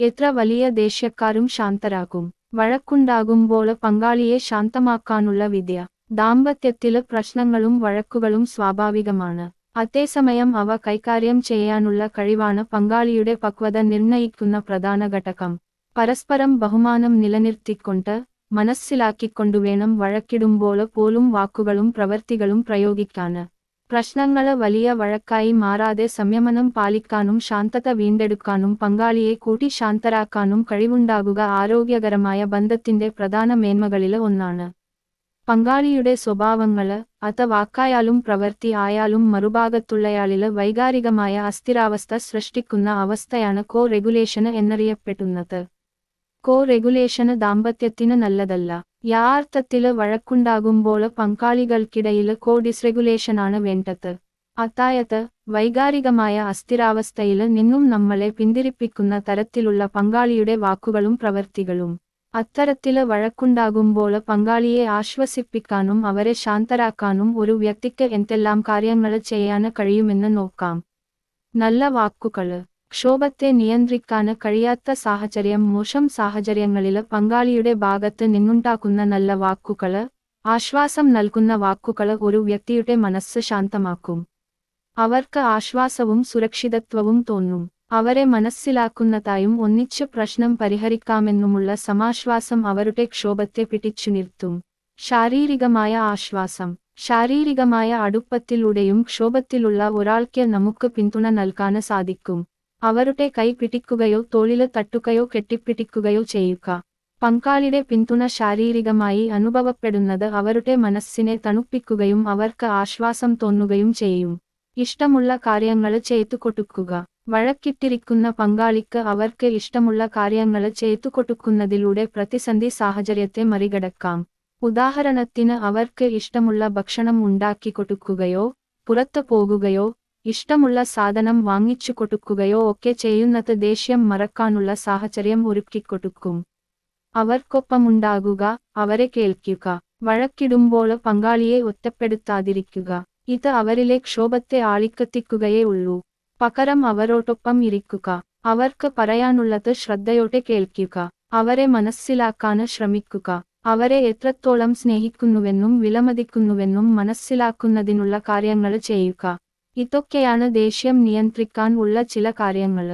എത്ര വലിയ ദേഷ്യക്കാരും ശാന്തരാകും. വഴക്കുണ്ടാകുമ്പോൾ പങ്കാളിയെ ശാന്തമാക്കാനുള്ള വിദ്യ. ദാമ്പത്യത്തിൽ പ്രശ്നങ്ങളും വഴക്കുകളും സ്വാഭാവികമാണ്. അതേസമയം അവ കൈകാര്യം ചെയ്യാനുള്ള കഴിവാണ് പങ്കാളിയുടെ പക്വത നിർണയിക്കുന്ന പ്രധാന ഘടകം. പരസ്പരം ബഹുമാനം നിലനിർത്തിക്കൊണ്ട് മനസ്സിലാക്കിക്കൊണ്ടുവേണം വഴക്കിടുമ്പോൾ പോലും വാക്കുകളും പ്രവൃത്തികളും പ്രയോഗിക്കാന്. പ്രശ്നങ്ങൾ വലിയ വഴക്കായി മാറാതെ സംയമനം പാലിക്കാനും ശാന്തത വീണ്ടെടുക്കാനും പങ്കാളിയെ കൂട്ടി ശാന്തരാക്കാനും കഴിവുണ്ടാകുക ആരോഗ്യകരമായ ബന്ധത്തിന്റെ പ്രധാന മേന്മകളിൽ ഒന്നാണ്. പങ്കാളിയുടെ സ്വഭാവങ്ങൾ അത് വാക്കായാലും പ്രവൃത്തി ആയാലും മറുഭാഗത്തുള്ളയാളിൽ വൈകാരികമായ അസ്ഥിരാവസ്ഥ സൃഷ്ടിക്കുന്ന അവസ്ഥയാണ് കോ റെഗുലേഷന് എന്നറിയപ്പെടുന്നത്. കോ റെഗുലേഷന് ദാമ്പത്യത്തിന് നല്ലതല്ല. യഥാർത്ഥത്തിൽ വഴക്കുണ്ടാകുമ്പോൾ പങ്കാളികൾക്കിടയിൽ കോ ഡിസ്റെഗുലേഷനാണ് വേണ്ടത്. അത്തായത് വൈകാരികമായ അസ്ഥിരാവസ്ഥയിൽ നിന്നും നമ്മളെ പിന്തിരിപ്പിക്കുന്ന തരത്തിലുള്ള പങ്കാളിയുടെ വാക്കുകളും പ്രവൃത്തികളും അത്തരത്തിൽ വഴക്കുണ്ടാകുമ്പോൾ പങ്കാളിയെ ആശ്വസിപ്പിക്കാനും അവരെ ശാന്തരാക്കാനും ഒരു വ്യക്തിക്ക് എന്തെല്ലാം കാര്യങ്ങൾ ചെയ്യാന് കഴിയുമെന്ന് നോക്കാം. നല്ല വാക്കുകൾ. ക്ഷോഭത്തെ നിയന്ത്രിക്കാന് കഴിയാത്ത സാഹചര്യം മോശം സാഹചര്യങ്ങളിൽ പങ്കാളിയുടെ ഭാഗത്ത് നിന്നുണ്ടാക്കുന്ന നല്ല വാക്കുകൾ ആശ്വാസം നൽകുന്ന വാക്കുകൾ ഒരു വ്യക്തിയുടെ മനസ്സ് ശാന്തമാക്കും. അവർക്ക് ആശ്വാസവും സുരക്ഷിതത്വവും തോന്നും. അവരെ മനസ്സിലാക്കുന്നതായും ഒന്നിച്ച് പ്രശ്നം പരിഹരിക്കാമെന്നുമുള്ള സമാശ്വാസം അവരുടെ ക്ഷോഭത്തെ പിടിച്ചു നിർത്തും. ശാരീരികമായ ആശ്വാസം. ശാരീരികമായ അടുപ്പത്തിലൂടെയും ക്ഷോഭത്തിലുള്ള ഒരാൾക്ക് നമുക്ക് പിന്തുണ നൽകാന് സാധിക്കും. അവരുടെ കൈ പിടിക്കുകയോ തോളിൽ തട്ടുകയോ കെട്ടിപ്പിടിക്കുകയോ ചെയ്യുക. പങ്കാളിയുടെ പിന്തുണ ശാരീരികമായി അനുഭവപ്പെടുന്നത് അവരുടെ മനസ്സിനെ തണുപ്പിക്കുകയും അവർക്ക് ആശ്വാസം തോന്നുകയും ചെയ്യും. ഇഷ്ടമുള്ള കാര്യങ്ങൾ ചെയ്തു കൊടുക്കുക. വഴക്കിട്ടിരിക്കുന്ന പങ്കാളിക്ക് അവർക്ക് ഇഷ്ടമുള്ള കാര്യങ്ങൾ ചെയ്തു കൊടുക്കുന്നതിലൂടെ പ്രതിസന്ധി സാഹചര്യത്തെ മറികടക്കാം. ഉദാഹരണത്തിന് അവർക്ക് ഇഷ്ടമുള്ള ഭക്ഷണം ഉണ്ടാക്കി കൊടുക്കുകയോ പുറത്തു പോകുകയോ ഇഷ്ടമുള്ള സാധനം വാങ്ങിച്ചു കൊടുക്കുകയോ ഒക്കെ ചെയ്യുന്നത് ദേഷ്യം മറക്കാനുള്ള സാഹചര്യം ഒരുക്കിക്കൊടുക്കും. അവർക്കൊപ്പമുണ്ടാകുക അവരെ കേൾക്കുക വഴക്കിടുമ്പോൾ പങ്കാളിയെ ഒറ്റപ്പെടുത്താതിരിക്കുക. ഇത് അവരിലെ ക്ഷോഭത്തെ ആളിക്കത്തിക്കുകയേ ഉള്ളൂ. പകരം അവരോടൊപ്പം ഇരിക്കുക. അവർക്ക് പറയാനുള്ളത് ശ്രദ്ധയോടെ കേൾക്കുക. അവരെ മനസ്സിലാക്കാന് ശ്രമിക്കുക. അവരെ എത്രത്തോളം സ്നേഹിക്കുന്നുവെന്നും വിലമതിക്കുന്നുവെന്നും മനസ്സിലാക്കുന്നതിനുള്ള കാര്യങ്ങൾ ചെയ്യുക. ഇതൊക്കെയാണ് ദേഷ്യം നിയന്ത്രിക്കാൻ ഉള്ള ചില കാര്യങ്ങൾ.